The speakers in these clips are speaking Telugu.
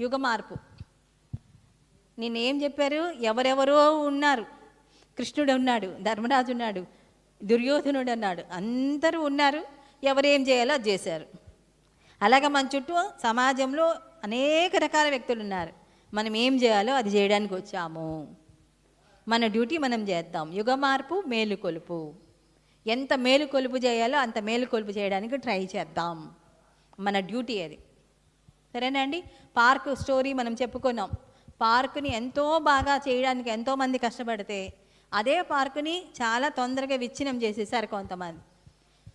యుగ మార్పు నేనేం చెప్పారు? ఎవరెవరో ఉన్నారు. కృష్ణుడు ఉన్నాడు ధర్మరాజు ఉన్నాడు దుర్యోధనుడు అన్నాడు అందరూ ఉన్నారు. ఎవరేం చేయాలో అది చేశారు. అలాగే మన చుట్టూ సమాజంలో అనేక రకాల వ్యక్తులు ఉన్నారు. మనం ఏం చేయాలో అది చేయడానికి వచ్చాము. మన డ్యూటీ మనం చేద్దాం. యుగ మార్పు మేలుకొలుపు. ఎంత మేలుకొలుపు చేయాలో అంత మేలుకొలుపు చేయడానికి ట్రై చేద్దాం. మన డ్యూటీ అది. సరేనండి పార్క్ స్టోరీ మనం చెప్పుకున్నాం. పార్కుని ఎంతో బాగా చేయడానికి ఎంతోమంది కష్టపడితే అదే పార్కుని చాలా తొందరగా విచ్ఛిన్నం చేసేసారు కొంతమంది.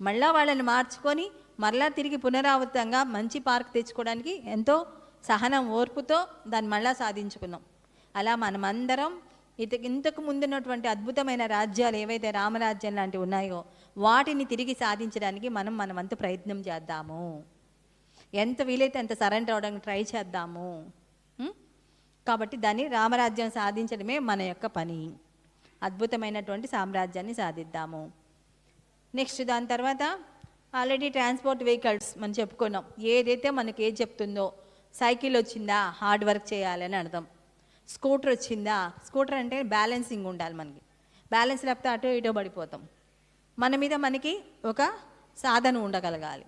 మళ్ళా వాళ్ళని మార్చుకొని మరలా తిరిగి పునరావృతంగా మంచి పార్క్ తెచ్చుకోవడానికి ఎంతో సహనం ఓర్పుతో దాన్ని మళ్ళా సాధించుకున్నాం. అలా మనమందరం ఇత ఇంతకు ముందున్నటువంటి అద్భుతమైన రాజ్యాలు ఏవైతే రామరాజ్యం లాంటివి ఉన్నాయో వాటిని తిరిగి సాధించడానికి మనం మనమంతు ప్రయత్నం చేద్దాము. ఎంత వీలైతే అంత సరెండర్ అవడానికి ట్రై చేద్దాము. కాబట్టి దాన్ని రామరాజ్యం సాధించడమే మన యొక్క పని. అద్భుతమైనటువంటి సామ్రాజ్యాన్ని సాధిద్దాము. నెక్స్ట్ దాని తర్వాత ఆల్రెడీ ట్రాన్స్పోర్ట్ వెహికల్స్ మనం చెప్పుకున్నాం. ఏదైతే మనకి ఏది చెప్తుందో సైకిల్ వచ్చిందా హార్డ్ వర్క్ చేయాలని అర్థం. స్కూటర్ వచ్చిందా స్కూటర్ అంటే బ్యాలెన్సింగ్ ఉండాలి మనకి. బ్యాలెన్స్ లేకపోతే అటు ఇటు పడిపోతాం. మన మీద మనకి ఒక సాధన ఉండగలగాలి.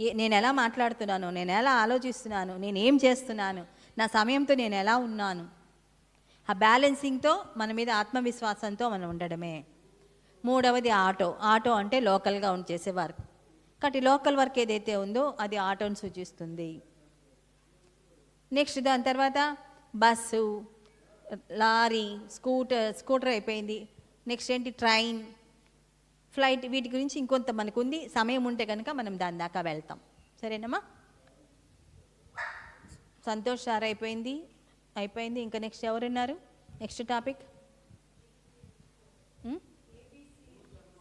నేను ఎలా మాట్లాడుతున్నాను? నేను ఎలా ఆలోచిస్తున్నాను? నేను ఏం చేస్తున్నాను? నా సమయంతో నేను ఎలా ఉన్నాను? ఆ బ్యాలెన్సింగ్తో మన మీద ఆత్మవిశ్వాసంతో మనం ఉండడమే. మూడవది ఆటో. ఆటో అంటే లోకల్గా ఉండి చేసే వర్క్. కాబట్టి లోకల్ వర్క్ ఏదైతే ఉందో అది ఆటోని సూచిస్తుంది. నెక్స్ట్ దాని తర్వాత బస్సు లారీ స్కూటర్ స్కూటర్ అయిపోయింది. నెక్స్ట్ ఏంటి? ట్రైన్. ఫ్లైట్ వీటి గురించి ఇంకొంత మనకు ఉంది సమయం ఉంటే కనుక మనం దాని దాకా వెళ్తాం. సరేనమ్మా? సంతోష్ సార్ అయిపోయింది. అయిపోయింది. ఇంకా నెక్స్ట్ ఎవరున్నారు? Next topic?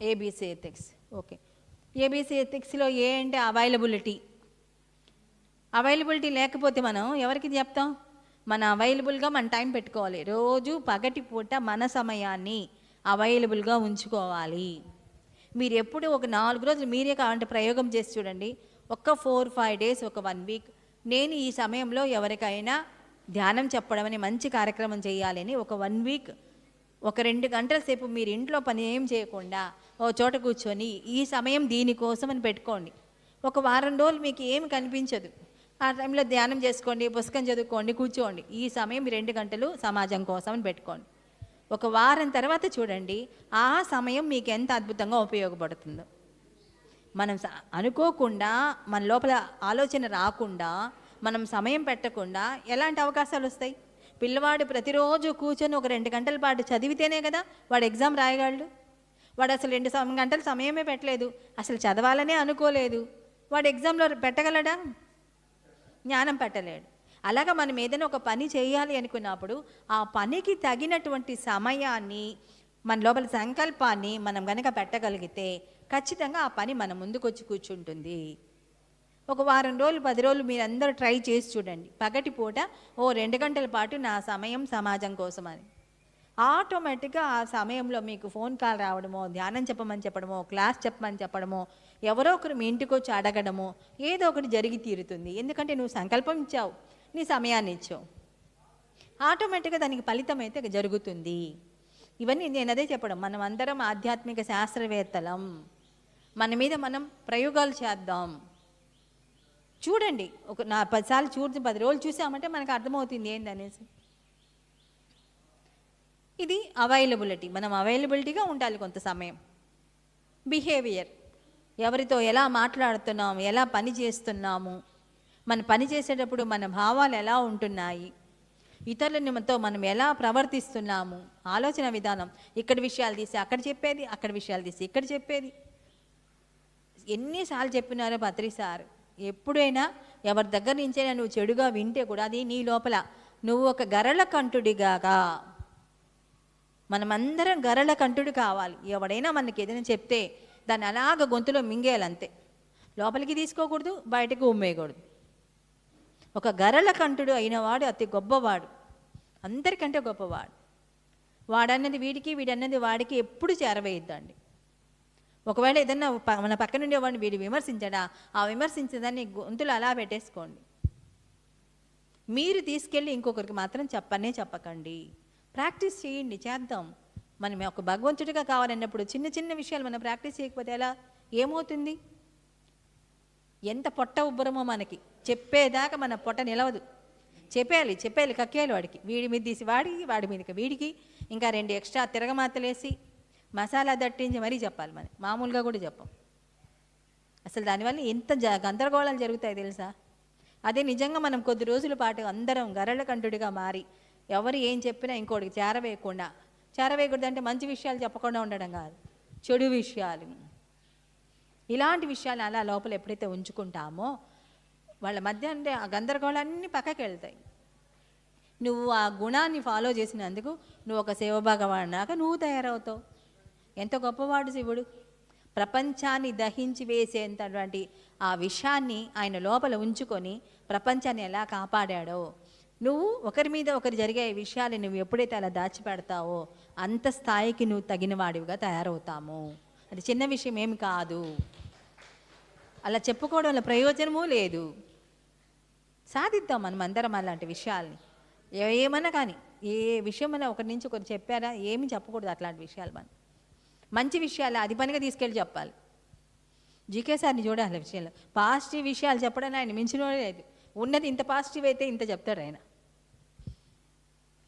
ABC ethics. Okay. ABC ఎథిక్స్లో A అంటే అవైలబిలిటీ. అవైలబిలిటీ లేకపోతే మనం ఎవరికి చెప్తాం? మన అవైలబుల్గా మన టైం పెట్టుకోవాలి. రోజు పగటి పూట మన సమయాన్ని అవైలబుల్గా ఉంచుకోవాలి. మీరు ఎప్పుడు ఒక నాలుగు రోజులు మీరే కావాలంటే ప్రయోగం చేసి చూడండి. ఒక్క ఫోర్ ఫైవ్ డేస్ ఒక వన్ వీక్. నేను ఈ సమయంలో ఎవరికైనా ధ్యానం చెప్పడం అని మంచి కార్యక్రమం చేయాలని ఒక వన్ వీక్ ఒక రెండు గంటల సేపు మీరు ఇంట్లో పని ఏం చేయకుండా ఓ చోట కూర్చొని ఈ సమయం దీనికోసం అని పెట్టుకోండి. ఒక వారం రోజులు మీకు ఏమి కనిపించదు. ఆ టైంలో ధ్యానం చేసుకోండి పుస్తకం చదువుకోండి కూర్చోండి. ఈ సమయం రెండు గంటలు సమాజం కోసం అని పెట్టుకోండి. ఒక వారం తర్వాత చూడండి ఆ సమయం మీకు ఎంత అద్భుతంగా ఉపయోగపడుతుందో. మనం అనుకోకుండా మన లోపల ఆలోచన రాకుండా మనం సమయం పెట్టకుండా ఎలాంటి అవకాశాలు వస్తాయి? పిల్లవాడు ప్రతిరోజు కూర్చొని ఒక రెండు గంటల పాటు చదివితేనే కదా వాడు ఎగ్జామ్ రాయగలడు. వాడు అసలు రెండు గంటలు సమయమే పెట్టలేదు. అసలు చదవాలనే అనుకోలేదు. వాడు ఎగ్జామ్లో పెట్టగలడా? జ్ఞానం పెట్టలేడు. అలాగా మనం ఏదైనా ఒక పని చేయాలి అనుకున్నప్పుడు ఆ పనికి తగినటువంటి సమయాన్ని మన లోపల సంకల్పాన్ని మనం గనక పెట్టగలిగితే ఖచ్చితంగా ఆ పని మన ముందుకొచ్చి కూర్చుంటుంది. ఒక వారం రోజులు పది రోజులు మీరు అందరూ ట్రై చేసి చూడండి. పగటిపూట ఓ రెండు గంటల పాటు నా సమయం సమాజం కోసం అని ఆటోమేటిక్గా ఆ సమయంలో మీకు ఫోన్ కాల్ రావడమో ధ్యానం చెప్పమని చెప్పడమో క్లాస్ చెప్పమని చెప్పడమో ఎవరో ఒకరు మీ ఇంటికి వచ్చి అడగడమో ఏదో ఒకటి జరిగి తీరుతుంది. ఎందుకంటే నువ్వు సంకల్పం ఇచ్చావు. నీ సమయాన్ని ఇచ్చావు. ఆటోమేటిక్గా దానికి ఫలితం అయితే జరుగుతుంది. ఇవన్నీ నేను అదే చెప్పడం మనం అందరం ఆధ్యాత్మిక శాస్త్రవేత్తలం. మన మీద మనం ప్రయోగాలు చేద్దాం. చూడండి ఒక నా పదిసార్లు చూసి పది రోజులు చూసామంటే మనకు అర్థమవుతుంది ఏందనేసి. ఇది అవైలబిలిటీ మనం అవైలబిలిటీగా ఉండాలి కొంత సమయం. బిహేవియర్ ఎవరితో ఎలా మాట్లాడుతున్నాము ఎలా పని చేస్తున్నాము మన పని చేసేటప్పుడు మన భావాలు ఎలా ఉంటున్నాయి? ఇతరులతో మనం ఎలా ప్రవర్తిస్తున్నాము? ఆలోచన విధానం. ఇక్కడ విషయాలు తీసి అక్కడ చెప్పేది అక్కడ విషయాలు తీసి ఇక్కడ చెప్పేది. ఎన్నిసార్లు చెప్పినారో పత్రి సార్. ఎప్పుడైనా ఎవరి దగ్గర నుంచైనా నువ్వు చెడుగా వింటే కూడా అది నీ లోపల. నువ్వు ఒక గరళ కంటుడిగాగా. మనమందరం గరళ కంటుడు కావాలి. ఎవడైనా మనకి ఏదైనా చెప్తే దాన్ని అలాగ గొంతులో మింగేయాలంతే. లోపలికి తీసుకోకూడదు బయటకు ఉమ్మేయకూడదు. ఒక గరల కంఠుడు అయినవాడు అతి గొప్పవాడు. అందరికంటే గొప్పవాడు. వాడన్నది వీడికి వీడన్నది వాడికి ఎప్పుడు చేరవేయద్దండి. ఒకవేళ ఏదన్నా మన పక్కనుండే వాడిని వీడు విమర్శించడా ఆ విమర్శించదాన్ని గొంతులు అలా పెట్టేసుకోండి. మీరు తీసుకెళ్ళి ఇంకొకరికి మాత్రం చెప్పనే చెప్పకండి. ప్రాక్టీస్ చేయండి చేద్దాం. మనం ఒక భగవంతుడిగా కావాలన్నప్పుడు చిన్న చిన్న విషయాలు మనం ప్రాక్టీస్ చేయకపోతే ఎలా? ఏమవుతుంది? ఎంత పొట్ట ఉబ్బరమో మనకి. చెప్పేదాకా మన పొట్ట నిలవదు. చెప్పేయాలి చెప్పేయాలి కక్కేయాలి వాడికి. వీడి మీద తీసి వాడికి వాడి మీదకి వీడికి. ఇంకా రెండు ఎక్స్ట్రా తిరగమాతలేసి మసాలా దట్టించి మరీ చెప్పాలి మనం. మామూలుగా కూడా చెప్పం. అసలు దానివల్ల ఎంత జ గందరగోళాలు జరుగుతాయి తెలుసా? అదే నిజంగా మనం కొద్ది రోజుల పాటు అందరం గరళకంఠుడిగా కంటుడిగా మారి ఎవరు ఏం చెప్పినా ఇంకోటికి చేరవేయకుండా. చేరవేయకూడదు అంటే మంచి విషయాలు చెప్పకుండా ఉండడం కాదు. చెడు విషయాలు. ఇలాంటి విషయాలు అలా లోపల ఎప్పుడైతే ఉంచుకుంటామో వాళ్ళ మధ్య అంటే ఆ గందరగోళాన్ని పక్కకి వెళ్తాయి. నువ్వు ఆ గుణాన్ని ఫాలో చేసినందుకు నువ్వు ఒక శివభగవాడినాక నువ్వు తయారవుతావు. ఎంత గొప్పవాడు శివుడు. ప్రపంచాన్ని దహించి వేసేంతటువంటి ఆ విషయాన్ని ఆయన లోపల ఉంచుకొని ప్రపంచాన్ని ఎలా కాపాడాడో నువ్వు ఒకరి మీద ఒకరు జరిగే విషయాలు నువ్వు ఎప్పుడైతే అలా దాచిపెడతావో అంత స్థాయికి నువ్వు తగిన వాడివిగా తయారవుతాము. అది చిన్న విషయం ఏమి కాదు. అలా చెప్పుకోవడం వల్ల ప్రయోజనమూ లేదు. సాధిద్దాం మనం అందరం అలాంటి విషయాల్ని. ఏమన్నా కానీ ఏ విషయమైనా ఒకరి నుంచి ఒకరు చెప్పారా? ఏమి చెప్పకూడదు అట్లాంటి విషయాలు మనం. మంచి విషయాలు అది పనిగా తీసుకెళ్ళి చెప్పాలి. జీకే సార్ని చూడాలి విషయంలో. పాజిటివ్ విషయాలు చెప్పడం ఆయన మించిన లేదు. ఉన్నది ఇంత పాజిటివ్ అయితే ఇంత చెప్తాడు ఆయన.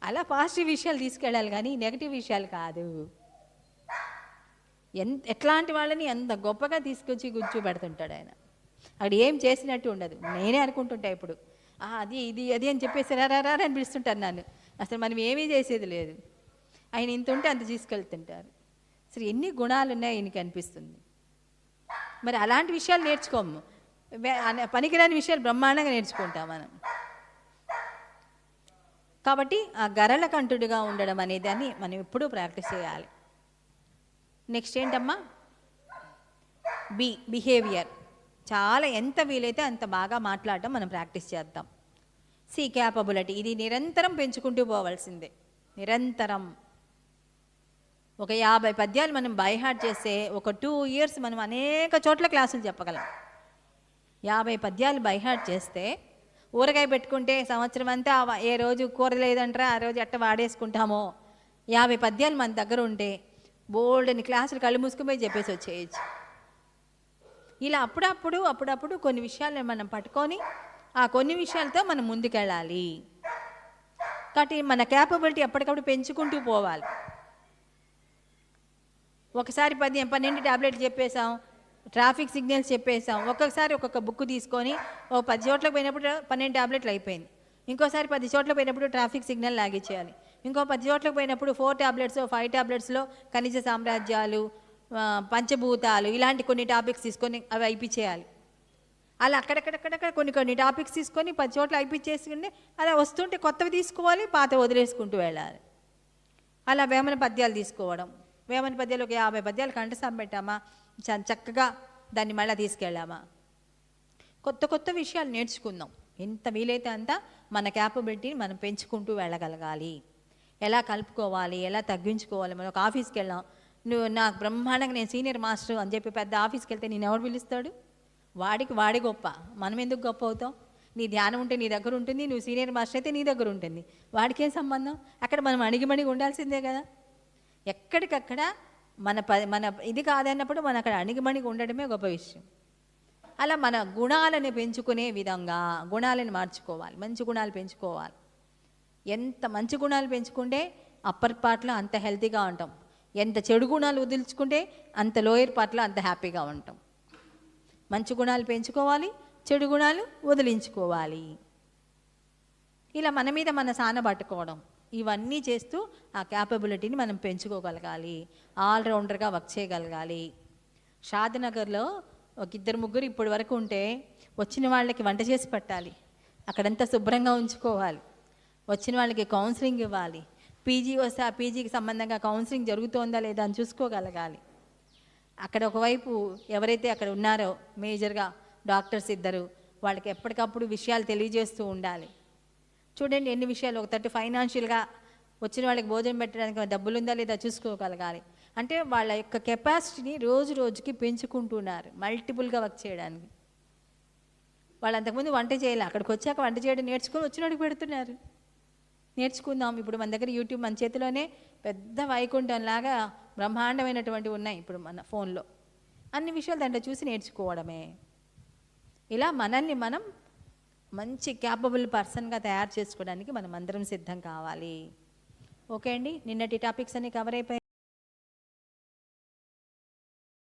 అలా పాజిటివ్ విషయాలు తీసుకెళ్ళాలి కానీ నెగిటివ్ విషయాలు కాదు. ఎంత ఎట్లాంటి వాళ్ళని ఎంత గొప్పగా తీసుకొచ్చి గుర్చు పెడుతుంటాడు ఆయన. అక్కడ ఏం చేసినట్టు ఉండదు. నేనే అనుకుంటుంటా ఇప్పుడు. అది ఇది అది అని చెప్పేసి రా రా అని పిలుస్తుంటారు నన్ను. అసలు మనం ఏమీ చేసేది లేదు. ఆయన ఇంత ఉంటే అంత తీసుకెళ్తుంటారు. అసలు ఎన్ని గుణాలు ఉన్నాయి ఆయనకి అనిపిస్తుంది. మరి అలాంటి విషయాలు నేర్చుకోము. పనికిరాని విషయాలు బ్రహ్మాండంగా నేర్చుకుంటాం మనం. కాబట్టి ఆ గరళ కంటుడిగా ఉండడం అనేదాన్ని మనం ఎప్పుడూ ప్రాక్టీస్ చేయాలి. నెక్స్ట్ ఏంటమ్మా? బి బిహేవియర్ చాలా ఎంత వీలైతే అంత బాగా మాట్లాడటం మనం ప్రాక్టీస్ చేద్దాం. సి క్యాపబిలిటీ ఇది నిరంతరం పెంచుకుంటూ పోవాల్సిందే. నిరంతరం. ఒక యాభై పద్యాలు మనం బైహార్ట్ చేస్తే ఒక టూ ఇయర్స్ మనం అనేక చోట్ల క్లాసులు చెప్పగలం. యాభై పద్యాలు బైహార్ట్ చేస్తే ఊరగాయ పెట్టుకుంటే సంవత్సరం అంతా ఏ రోజు కూర లేదంటారా ఆ రోజు అట్ట వాడేసుకుంటామో. యాభై పద్యాలు మన దగ్గర ఉంటే బోల్డని క్లాసులు కళ్ళు మూసుకుపోయి చెప్పేసి వచ్చేయచ్చు. ఇలా అప్పుడప్పుడు అప్పుడప్పుడు కొన్ని విషయాలను మనం పట్టుకొని ఆ కొన్ని విషయాలతో మనం ముందుకెళ్ళాలి. కాబట్టి మన క్యాపబిలిటీ ఎప్పటికప్పుడు పెంచుకుంటూ పోవాలి. ఒకసారి పది పన్నెండు టాబ్లెట్లు చెప్పేసాం ట్రాఫిక్ సిగ్నల్స్ చెప్పేసాం ఒక్కొక్కసారి ఒక్కొక్క బుక్ తీసుకొని ఓ పది చోట్లకు పోయినప్పుడు పన్నెండు టాబ్లెట్లు అయిపోయింది. ఇంకోసారి పది చోట్ల పోయినప్పుడు ట్రాఫిక్ సిగ్నల్ లాగేచేయాలి ఇంకో పది చోట్లకు పోయినప్పుడు ఫోర్ టాబ్లెట్స్ ఫైవ్ టాబ్లెట్స్లో ఖనిజ సామ్రాజ్యాలు పంచభూతాలు ఇలాంటి కొన్ని టాపిక్స్ తీసుకొని అవి అయిపించేయాలి. అలా అక్కడక్కడక్కడక్కడ కొన్ని కొన్ని టాపిక్స్ తీసుకొని పది చోట్ల అయిపించేసుకుంటే అలా వస్తుంటే కొత్తవి తీసుకోవాలి పాత వదిలేసుకుంటూ వెళ్ళాలి. అలా వేమన పద్యాలు తీసుకోవడం. వేమన పద్యాలు ఒక యాభై పద్యాలు కంఠస్థం పెట్టామా? చ- చక్కగా దాన్ని మళ్ళీ తీసుకెళ్ళామా? కొత్త కొత్త విషయాలు నేర్చుకుందాం. ఎంత వీలైతే అంత మన క్యాపబిలిటీని మనం పెంచుకుంటూ వెళ్ళగలగాలి. ఎలా కలుపుకోవాలి ఎలా తగ్గించుకోవాలి మనం ఒక ఆఫీస్కి వెళ్ళాం నువ్వు నాకు బ్రహ్మాండంగా నేను సీనియర్ మాస్టర్ అని చెప్పి పెద్ద ఆఫీస్కి వెళ్తే నేను ఎవరు పిలుస్తాడు? వాడికి వాడి గొప్ప. మనం ఎందుకు గొప్ప అవుతాం? నీ ధ్యానం ఉంటే నీ దగ్గర ఉంటుంది నువ్వు సీనియర్ మాస్టర్ అయితే నీ దగ్గర ఉంటుంది. వాడికేం సంబంధం? అక్కడ మనం అణిగిమణిగి ఉండాల్సిందే కదా. ఎక్కడికక్కడ మన ప మన ఇది కాదన్నప్పుడు మన అక్కడ అణిగిమణిగి ఉండడమే గొప్ప విషయం. అలా మన గుణాలను పెంచుకునే విధంగా గుణాలను మార్చుకోవాలి. మంచి గుణాలు పెంచుకోవాలి. ఎంత మంచి గుణాలు పెంచుకుంటే అప్పర్ పార్ట్లో అంత హెల్తీగా ఉంటాం. ఎంత చెడు గుణాలు వదిల్చుకుంటే అంత లోయర్ పార్ట్లో అంత హ్యాపీగా ఉంటాం. మంచి గుణాలు పెంచుకోవాలి చెడు గుణాలు వదిలించుకోవాలి. ఇలా మన మీద మన సాన పట్టుకోవడం ఇవన్నీ చేస్తూ ఆ క్యాపబిలిటీని మనం పెంచుకోగలగాలి. ఆల్రౌండర్గా వర్క్ చేయగలగాలి. షాద్నగర్లో ఒక ఇద్దరు ముగ్గురు ఇప్పటి వరకు ఉంటే వచ్చిన వాళ్ళకి వంట చేసి పెట్టాలి. అక్కడంతా శుభ్రంగా ఉంచుకోవాలి. వచ్చిన వాళ్ళకి కౌన్సిలింగ్ ఇవ్వాలి. పీజీ వస్తే ఆ పీజీకి సంబంధంగా కౌన్సిలింగ్ జరుగుతోందా లేదా అని చూసుకోగలగాలి. అక్కడ ఒకవైపు ఎవరైతే అక్కడ ఉన్నారో మేజర్గా డాక్టర్స్ ఇద్దరు వాళ్ళకి ఎప్పటికప్పుడు విషయాలు తెలియజేస్తూ ఉండాలి. చూడండి ఎన్ని విషయాలు ఒక తట్టు ఫైనాన్షియల్గా వచ్చిన వాళ్ళకి భోజనం పెట్టడానికి డబ్బులు ఉందా లేదా చూసుకోగలగాలి. అంటే వాళ్ళ యొక్క కెపాసిటీని రోజు రోజుకి పెంచుకుంటున్నారు మల్టిపుల్గా వర్క్ చేయడానికి. వాళ్ళు అంతకుముందు వంట చేయాలి అక్కడికి వచ్చాక వంట చేయడం నేర్చుకొని వచ్చినోడికి పెడుతున్నారు. నేర్చుకుందాం. ఇప్పుడు మన దగ్గర యూట్యూబ్ మన చేతిలోనే పెద్ద వైకుంఠంలాగా బ్రహ్మాండమైనటువంటివి ఉన్నాయి ఇప్పుడు మన ఫోన్లో. అన్ని విషయాలు దాంట్లో చూసి నేర్చుకోవడమే. ఇలా మనల్ని మనం మంచి క్యాపబుల్ పర్సన్గా తయారు చేసుకోవడానికి మనం అందరం సిద్ధం కావాలి. ఓకే అండి? నిన్నటి టాపిక్స్ అన్ని కవర్ అయిపోయాయి.